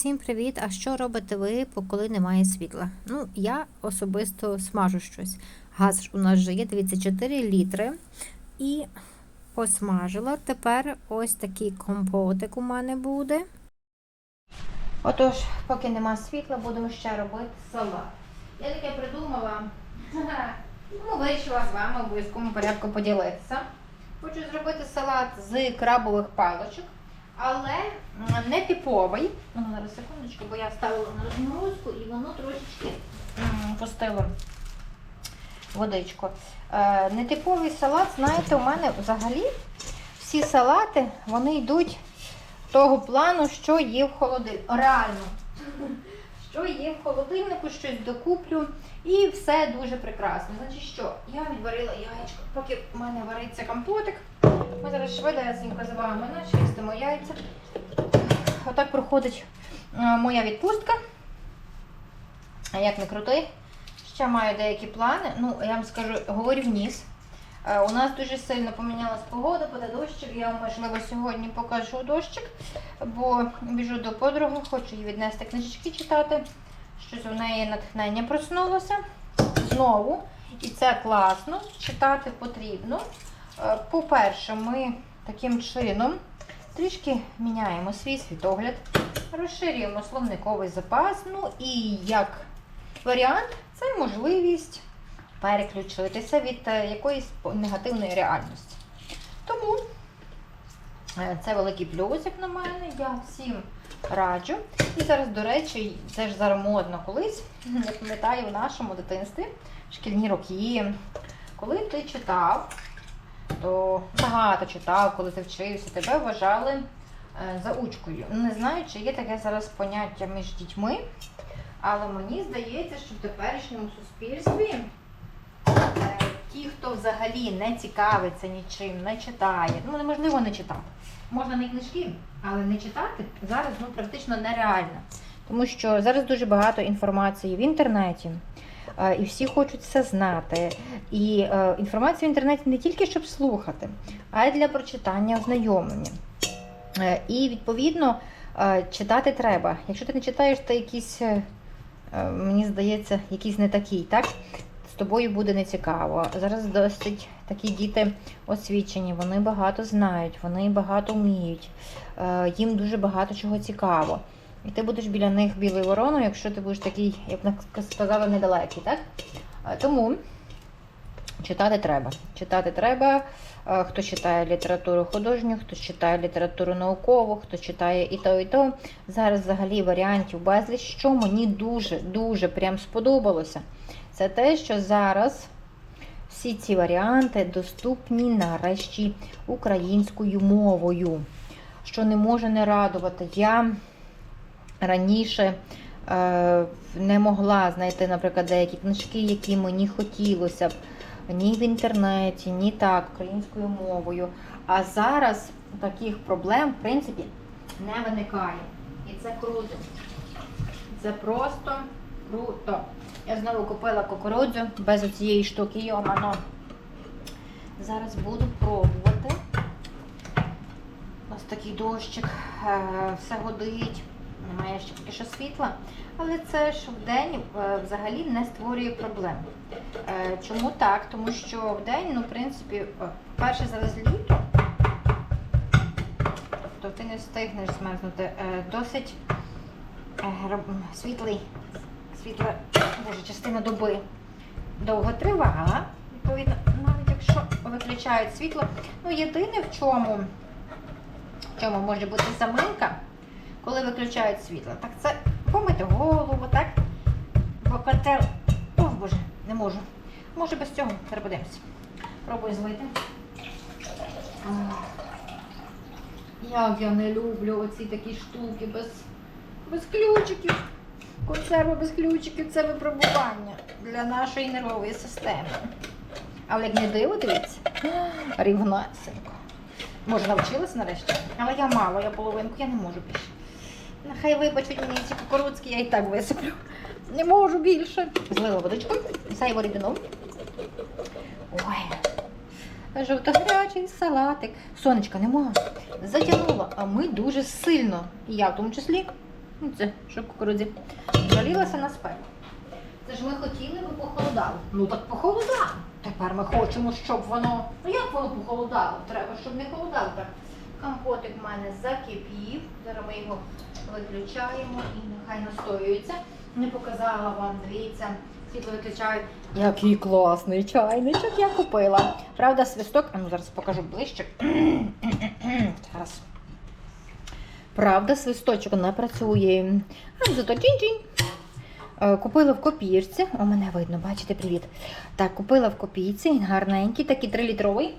Всім привіт! А що робите ви, коли немає світла? Ну, я особисто смажу щось. Газ у нас же є 34 літри. І посмажила. Тепер ось такий компотик у мене буде. Отож, поки нема світла, будемо ще робити салат. Я таке придумала. Ну, вирішила з вами в обов'язковому порядку поділитися. Хочу зробити салат з крабових паличок. Але не типовий. Ну, зараз секундочку, бо я ставила на розморозку і воно трошечки пустило водичку. Е, нетиповий салат, знаєте, у мене взагалі всі салати вони йдуть того плану, що є в холодильнику. Реально. Що є в холодильнику, щось докуплю. І все дуже прекрасно. Значить що? Я відварила яєчко, поки в мене вариться компотик. Ми зараз швидесенько з вами начистимо яйця. Отак проходить е, моя відпустка. А як не крути, ще маю деякі плани. Ну, я вам скажу, говорю вниз. Е, У нас дуже сильно помінялась погода, буде дощик. Я вам, можливо, сьогодні покажу дощик, бо біжу до подруги, хочу їй віднести книжечки читати. Щось у неї натхнення проснулося. Знову. І це класно. Читати потрібно. Е, По-перше, ми таким чином трішки міняємо свій світогляд, розширюємо словниковий запас. Ну і як варіант, це можливість переключитися від е, якоїсь негативної реальності. Тому е, це великий плюсик на мене. Я всім раджу. І зараз, до речі, це ж зараз модно колись. Я пам'ятаю в нашому дитинстві, шкільні роки, коли ти читав, то багато читав, коли ти вчився, тебе вважали е, заучкою. Не знаю, чи є таке зараз поняття між дітьми, але мені здається, що в теперішньому суспільстві ті, хто взагалі не цікавиться нічим, не читає, ну неможливо не читати. Можна не книжки, але не читати зараз ну, практично нереально. Тому що зараз дуже багато інформації в інтернеті, е, і всі хочуть все знати. І е, інформація в інтернеті не тільки щоб слухати, а й для прочитання, ознайомлення. Е, І відповідно е, читати треба. Якщо ти не читаєш, е, е, мені здається, якийсь не такий, так? Тобою буде нецікаво. Зараз досить такі діти освічені, вони багато знають, вони багато вміють, е, їм дуже багато чого цікаво. І ти будеш біля них білою вороною, якщо ти будеш такий, як сказали, недалекий, так? Е, Тому читати треба. Читати треба. Е, Хто читає літературу художню, хто читає літературу наукову, хто читає і то, і то. Зараз взагалі варіантів безліч. Що мені дуже-дуже прям сподобалося, це те, що зараз всі ці варіанти доступні нарешті українською мовою, що не може не радувати. Я раніше е, не могла знайти, наприклад, деякі книжки, які мені хотілося б ні в інтернеті, ні так, українською мовою. А зараз таких проблем, в принципі, не виникає. І це круто. Це просто круто. Я знову купила кукурудзу без оцієї штуки, йомано. Зараз буду пробувати. Ось такий дощик, е, все годить. Немає ще поки що світла. Але це ж в день е, взагалі не створює проблем. Е, Чому так? Тому що в день, ну, в принципі, перше зараз літо, тобто ти не встигнеш змерзнути. Досить світлий, світла боже, частина доби довго тривала. Відповідно, навіть якщо виключають світло. Ну, єдине в чому, в чому може бути заминка, коли виключають світло, так це помити голову, так? Бо котел. О, боже, не можу. Може без цього Зараз подивимося. Пробую злити. Як я не люблю оці такі штуки без, без ключиків. Консерви без ключиків це випробування для нашої нервової системи. Але як не диво, дивіться, рівнесенько. Може, навчилась нарешті, але я мало, я половинку, я не можу більше. Нехай вибачать мені ці кукурудзки, я і так висиплю. Не можу більше. Злила водичку, зайву рідину. Ой. Жовто-гарячий салатик. Сонечка нема. Затягнула, а ми дуже сильно, і я в тому числі, Ну, Це що кукурудзі. Жалілася на спеку. Це ж ми хотіли, би похолодало. Ну так похолодало. Тепер ми хочемо, щоб воно. Ну як воно похолодало? Треба, щоб не холодало. Так. Компотик в мене закипів. Зараз ми його виключаємо і нехай настоюється. Не показала вам, дивіться, світло виключають. Який класний чайничок я купила. Правда, свисток, а ну зараз покажу ближче. Зараз. Правда, свисточок не працює. А зато. Е, Купила в копірці. О, мене видно, бачите, привіт. Так, купила в копійці, гарненький, такий 3-літровий.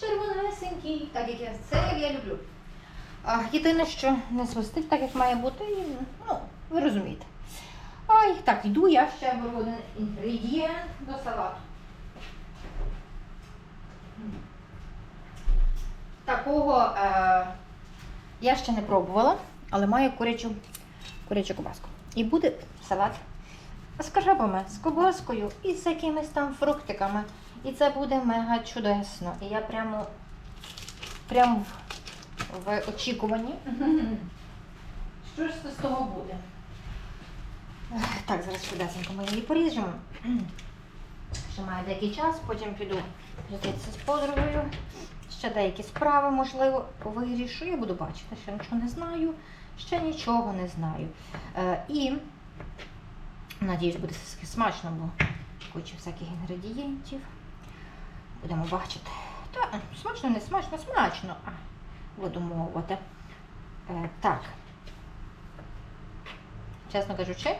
Червонесенький, так як я це я люблю. А, єдине, що не свистить так, як має бути, і, ну, ви розумієте. Ай, так, йду я ще беру один інгредієнт до салату. Такого е, я ще не пробувала, але маю курячу, курячу кубаску. І буде салат з крабами, з кубаскою і з якимись там фруктиками. І це буде мега чудесно. І я прямо, прямо в, в очікуванні. Що ж це з того буде? Так, зараз швидесенько ми її поріжемо. Ще має деякий час, потім піду зустрітися з подругою. Ще деякі справи, можливо, вирішу. Я буду бачити, ще нічого не знаю, ще нічого не знаю. Е, і надіюсь, буде все смачно, бо куча всяких інгредієнтів. Будемо бачити. Та, смачно, не смачно, смачно. А, буду мовити. Е, так. Чесно кажучи,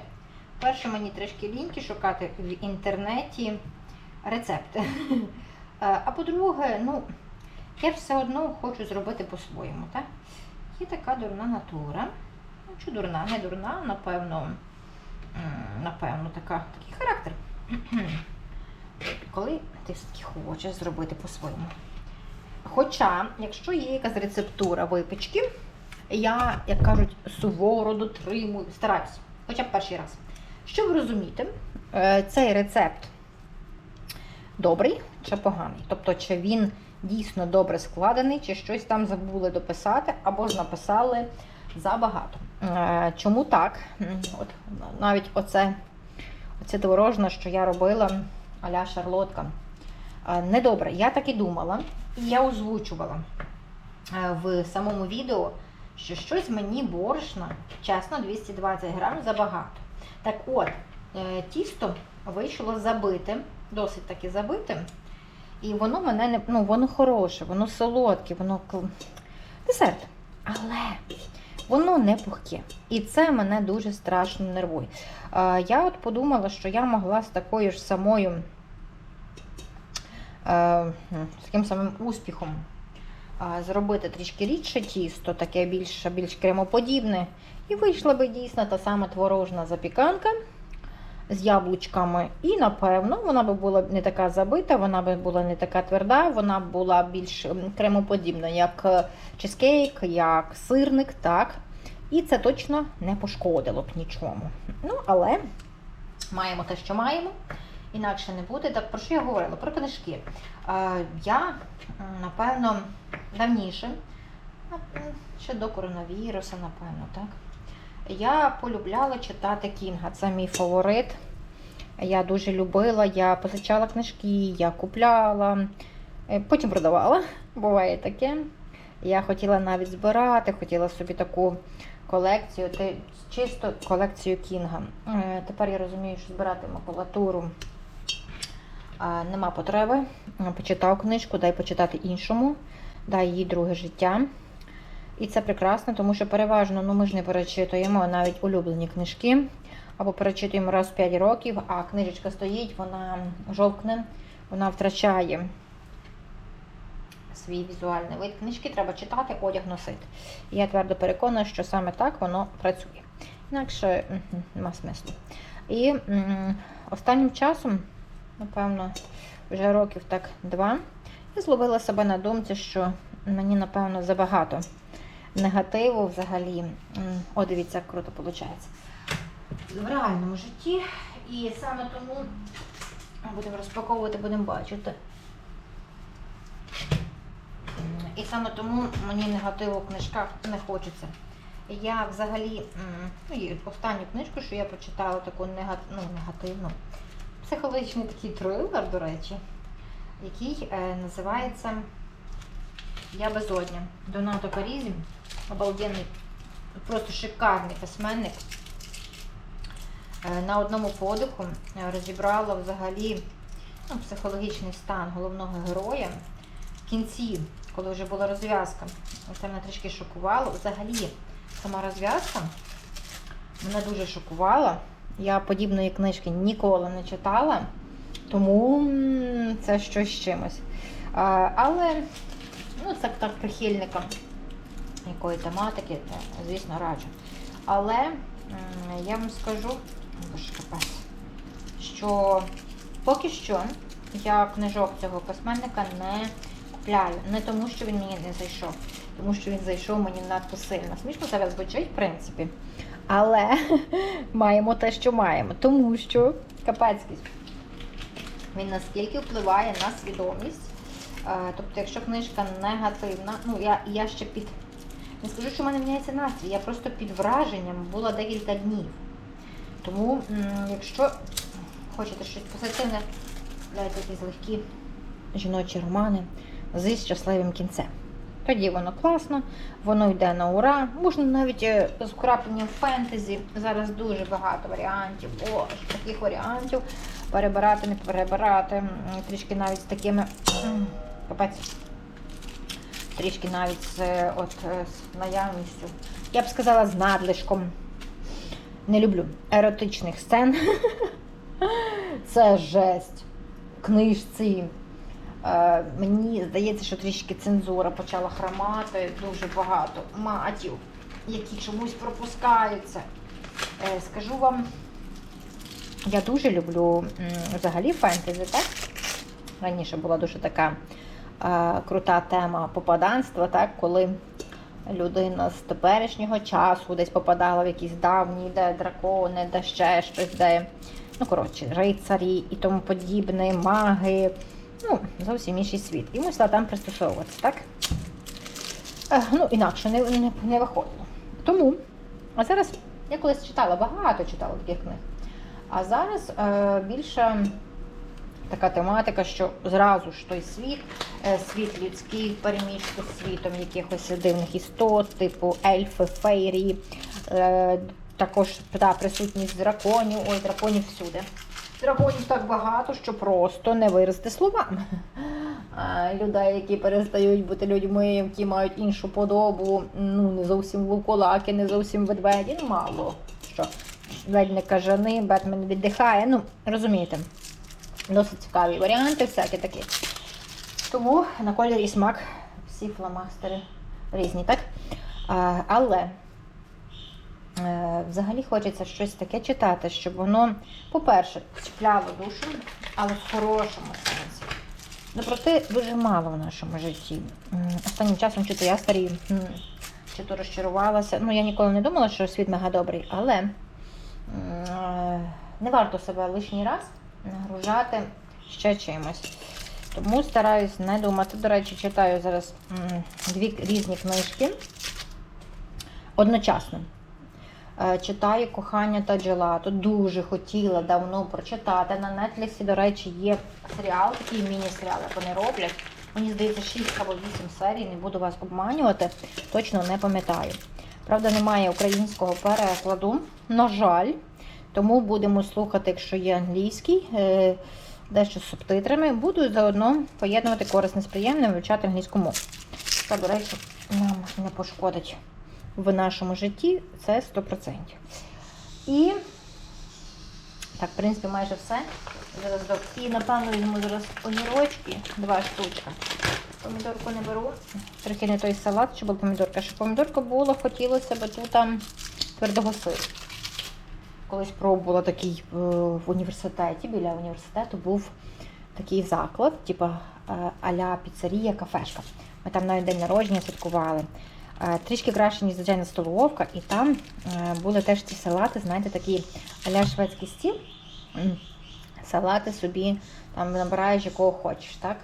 перше мені трішки ліньки шукати в інтернеті рецепти. Е, А по-друге, ну, я все одно хочу зробити по-своєму. Так? Є така дурна натура. Ну, чи дурна, не дурна, напевно, напевно, така, такий характер. Коли ти все-таки хочеш зробити по-своєму. Хоча, якщо є якась рецептура випічки, я, як кажуть, суворо дотримую, стараюся, хоча б перший раз. Щоб розуміти, е, цей рецепт добрий чи поганий. Тобто, чи він дійсно добре складений, чи щось там забули дописати, або ж написали забагато. Е, Чому так? От навіть оце, оце творожне, що я робила аля шарлотка. Е, Недобре, я так і думала, і я озвучувала е, в самому відео, що щось мені борошна, чесно, 220 грам забагато. Так от, тісто вийшло забите, досить таки забите. І воно мене не ну, воно хороше, воно солодке, воно десерт. Але воно не пухке. І це мене дуже страшно нервує. Я от подумала, що я могла з такою ж самою, е, з таким самим успіхом зробити трішки рідше тісто, таке більш, більш кремоподібне. І вийшла би дійсно та сама творожна запіканка з яблучками. І, напевно, вона би була не така забита, вона би була не така тверда, вона б була більш кремоподібна, як е, чизкейк, як сирник, так. І це точно не пошкодило б нічому. Ну, але маємо те, що маємо. Інакше не буде. Так про що я говорила? Про книжки. Е, я, напевно, давніше, ще до коронавіруса, напевно, так. Я полюбляла читати Кінга. Це мій фаворит. Я дуже любила, я позичала книжки, я купляла, е, потім продавала. Буває таке. Я хотіла навіть збирати, хотіла собі таку колекцію, чисто колекцію Кінга. Е, Тепер я розумію, що збирати макулатуру нема потреби. Почитав книжку, дай почитати іншому, дай їй друге життя. І це прекрасно, тому що переважно ну, ми ж не перечитуємо навіть улюблені книжки, або перечитуємо раз в 5 років, а книжечка стоїть, вона жовкне, вона втрачає свій візуальний вид. Книжки треба читати, одяг носити. І я твердо переконана, що саме так воно працює. Інакше нема смислу. І останнім часом, напевно, вже років так два, я зловила себе на думці, що мені, напевно, забагато негативу взагалі. О, дивіться, як круто виходить. В реальному житті. І саме тому будемо розпаковувати, будемо бачити. І саме тому мені негативу в книжках не хочеться. я взагалі ну, останню книжку, що я прочитала, таку нега- ну, негативну, психологічний такий трилер, до речі, який е, називається Я безодня. Донато Парізі. Обалденний, просто шикарний письменник. Е, На одному подиху е, розібрала взагалі ну, психологічний стан головного героя. В кінці, коли вже була розв'язка, це мене трішки шокувало. Взагалі, сама розв'язка мене дуже шокувала. Я подібної книжки ніколи не читала, тому це щось з чимось. Але ну, це так прихильникам якої тематики, то, звісно, раджу. Але я вам скажу, що поки що я книжок цього письменника не купляю. Не тому, що він мені не зайшов, тому що він зайшов мені надто сильно. Смішно зараз звучить, в принципі. Але маємо те, що маємо. Тому що капецький. Він наскільки впливає на свідомість. Е, Тобто, якщо книжка негативна, ну я, я ще під. Не скажу, що в мене міняється настрій, я просто під враженням була декілька днів. Тому, якщо хочете щось позитивне, дайте якісь легкі жіночі романи зі щасливим кінцем. Тоді воно класно, воно йде на ура. Можна навіть е, з вкрапленням фентезі. Зараз дуже багато варіантів. О, таких варіантів. Перебирати, не перебирати. Трішки навіть з такими. Капець. Трішки навіть з, от, е, з наявністю. Я б сказала, з надлишком. Не люблю еротичних сцен. Це жесть. Книжці. Е, мені здається, що трішки цензура почала хромати, дуже багато матів, які чомусь пропускаються. Е, скажу вам, я дуже люблю взагалі фентезі, так? Раніше була дуже така крута тема попаданства, так, коли людина з теперішнього часу десь попадала в якісь давні, де дракони, де ще щось, де, ну, коротше, рицарі і тому подібне, маги. Ну, зовсім інший світ. І мусила там пристосовуватися, так? Е, ну, інакше не, не, не виходило. Тому, а зараз я колись читала, багато читала таких книг. А зараз е, більше така тематика, що зразу ж той світ, е, світ людський, переміжку з світом якихось дивних істот, типу ельфи, фейрі, е, також та, присутність драконів, ой, драконів всюди. Драконів так багато, що просто не виразити словами. Людей, які перестають бути людьми, які мають іншу подобу, ну не зовсім вовкулаки, не зовсім ведмеді, ну мало що. Ледь не кажани, Бетмен віддихає. Ну, розумієте, досить цікаві варіанти, всякі такі. Тому на колір і смак всі фломастери різні, так? Але е, взагалі хочеться щось таке читати, щоб воно, по-перше, чіпляло душу, але в хорошому сенсі. Доброти дуже мало в нашому житті. Останнім часом чи то я старію, чи то розчарувалася. Ну, я ніколи не думала, що світ мега добрий, але е, не варто себе лишній раз нагружати ще чимось. Тому стараюсь не думати. До речі, читаю зараз дві різні книжки одночасно. Е, Читаю кохання та джелато. Дуже хотіла давно прочитати. На Нетлісі, до речі, є серіал, такий міні-серіал, як вони роблять. Мені здається, 6 або 8 серій, не буду вас обманювати, точно не пам'ятаю. Правда, немає українського перекладу, на жаль. Тому будемо слухати, якщо є англійський, е, дещо з субтитрами. Буду заодно поєднувати корисне з приємним, вивчати англійську мову. Це, до речі, нам не пошкодить в нашому житті, це 100%. І так, в принципі, майже все. Зараз до... І напевно візьму зараз огірочки, два штучка. Помідорку не беру. Трохи не той салат, щоб була помідорка. Щоб помідорка була, хотілося б тут там твердого сиру. Колись пробувала такий е, в університеті, біля університету був такий заклад, типу е, а-ля піцерія, кафешка. Ми там навіть день народження святкували. Е, Трішки краще, ніж звичайна столовка, і там були теж ці салати, знаєте, такі а-ля шведський стіл. Салати собі там набираєш якого хочеш, так?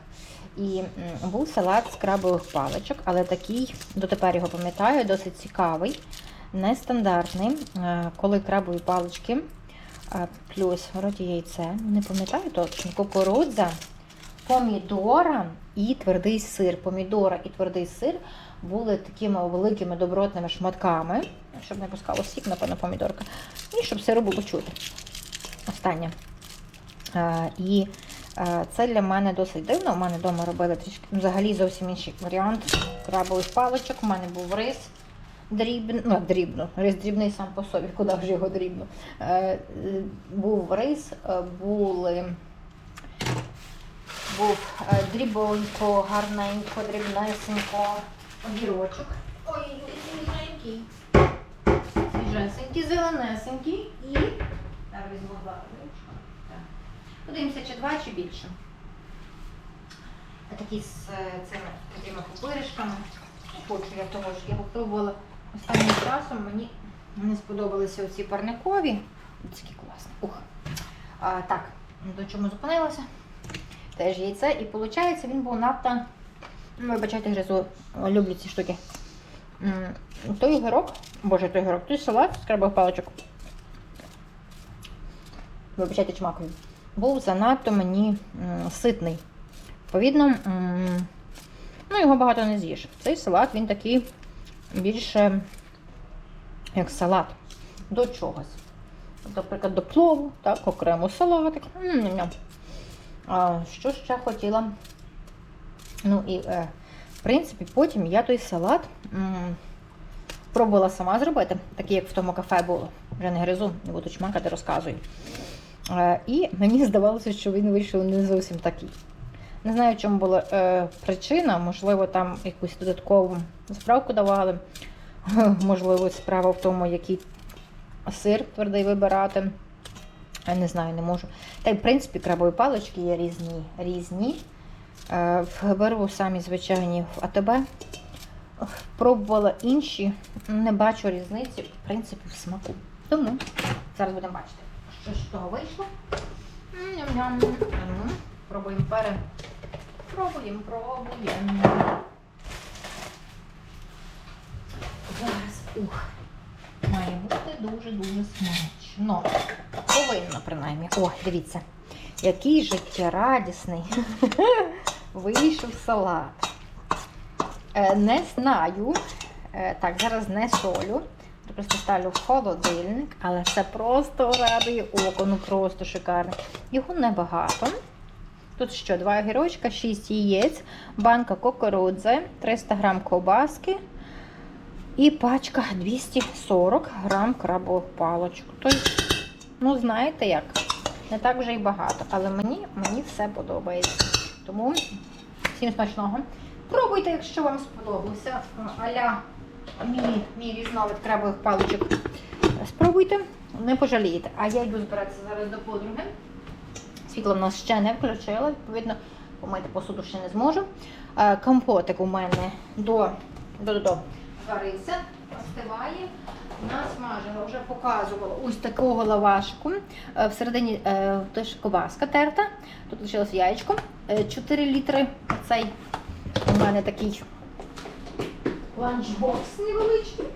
І був салат з крабових паличок, але такий, дотепер його пам'ятаю, досить цікавий. Нестандартний, е, коли крабові палички, е, плюс вроді яйце, не пам'ятаю точно, кукурудза, помідора і твердий сир. Помідора і твердий сир були такими великими добротними шматками, щоб не пускало сік, напевно, помідорка, і щоб сиру було чути. Останнє. Е, І це для мене досить дивно. У мене вдома робили трішки взагалі зовсім інший варіант крабових паличок. У мене був рис дрібний, ну дрібно, рис дрібний сам по собі, куди вже його дрібно. Е, Був рис, е, були. Був е, дрібонько, гарненько, дрібнесенько, огірочок. Ой, свіженький. Свіжесенький, зеленесенький і. Зараз візьму два. Так. Подивимося, чи два, чи більше. Такі з цими такими пупиришками. Хочу я того ж. Я попробувала останнім часом. Мені не сподобалися оці парникові. Такі класні. Ух. А, так, до чому зупинилася? Теж яйце. І виходить, він був надто. Ну, вибачайте, гризу, люблю ці штуки. Той гирок, боже, той гирок, той салат з крабових паличок. Вибачайте, чмакою. Був занадто мені ситний. Відповідно, ну, його багато не з'їш. Цей салат він такий більше як салат до чогось. Наприклад, до плову, так, окремо салатик. А, що ще хотіла? Ну і, е, в принципі, потім я той салат пробувала сама зробити, такий, як в тому кафе було. Вже не гризу, не буду чмакати, розказую. Е, і мені здавалося, що він вийшов не зовсім такий. Не знаю, в чому була е, причина, можливо, там якусь додаткову справку давали. Можливо, справа в тому, який сир твердий вибирати. Я не знаю, не можу. Та й в принципі крабові палички є різні. різні. Е, Беру самі звичайні в АТБ. Пробувала інші, не бачу різниці, в принципі, в смаку. Тому зараз будемо бачити, що з того вийшло. Ням-ням. Пробуємо пере. Пробуємо, пробуємо. Зараз, ух, має бути дуже-дуже смачно. Повинно, принаймні. О, дивіться, який життєрадісний вийшов салат. Е, не знаю. Е, так, зараз не солю. Просто ставлю в холодильник, але це просто радує око, ну просто шикарно. Його небагато. Тут що, два огірочка, 6 яєць, банка кукурудзи, 300 грам ковбаски і пачка 240 грам крабових палочок. Тобто, ну знаєте як, не так вже й багато, але мені, мені все подобається. Тому всім смачного. Пробуйте, якщо вам сподобався аля мій, мій різновид крабових паличок. Спробуйте, не пожалієте. А я йду збиратися зараз до подруги. Світло в нас ще не включила, відповідно, помити посуду ще не зможу. Е, Компотик у мене до, до, до, зварився, остиває. Насмажила, вже показувала ось такого лавашку. Е, Всередині е, теж ковбаска терта. Тут лишилось яєчко. Е, 4 літри. Оцей у мене такий ланчбокс невеличкий.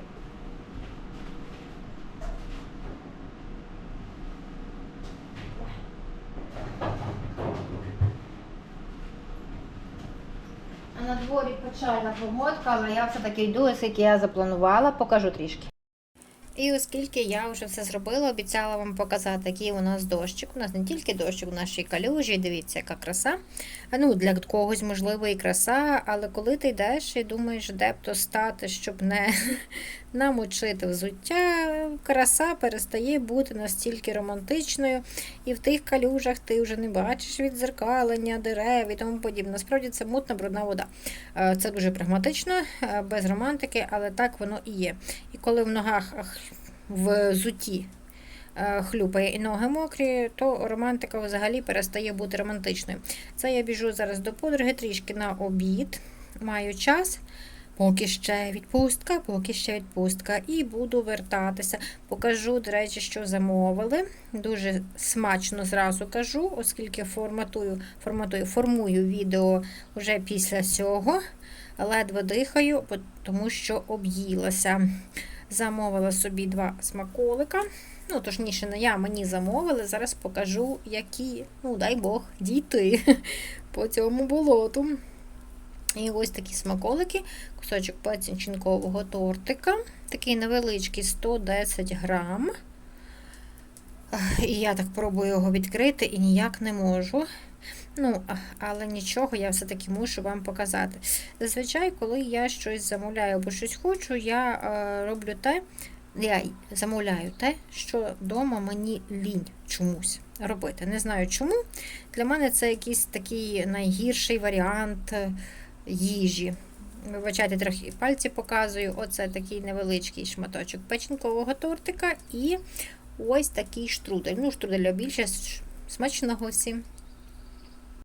На дворі печальна погодка, але я все-таки йду, оскільки я запланувала, покажу трішки. І оскільки я вже все зробила, обіцяла вам показати, який у нас дощик. У нас не тільки дощик, у нас ще й калюжі, дивіться, яка краса. Ну, для когось, можливо, і краса, але коли ти йдеш і думаєш, де б то стати, щоб не намочити взуття, краса перестає бути настільки романтичною. І в тих калюжах ти вже не бачиш відзеркалення, дерев і тому подібне. Насправді це мутна брудна вода. Е, Це дуже прагматично, е, без романтики, але так воно і є. І коли в ногах ах, в зуті е, хлюпає і ноги мокрі, то романтика взагалі перестає бути романтичною. Це я біжу зараз до подруги трішки на обід, маю час. Поки ще відпустка, поки ще відпустка. І буду вертатися. Покажу, до речі, що замовили. Дуже смачно зразу кажу, оскільки форматую, форматую, формую відео вже після цього. Ледве дихаю, тому що об'їлася. замовила собі два смаколика. Ну, точніше, не я мені замовили. Зараз покажу, які, ну, дай Бог, дійти по цьому болоту. І ось такі смаколики, кусочок пацінчинкового тортика, такий невеличкий 110 грам. І я так пробую його відкрити і ніяк не можу. Ну, але нічого, я все-таки мушу вам показати. Зазвичай, коли я щось замовляю або щось хочу, я е, роблю те, я замовляю те, що вдома мені лінь чомусь робити. Не знаю чому. Для мене це якийсь такий найгірший варіант їжі. Вибачайте, трохи пальці показую. Оце такий невеличкий шматочок печінкового тортика і ось такий штрудель. Ну, штруделя більше смачного всім.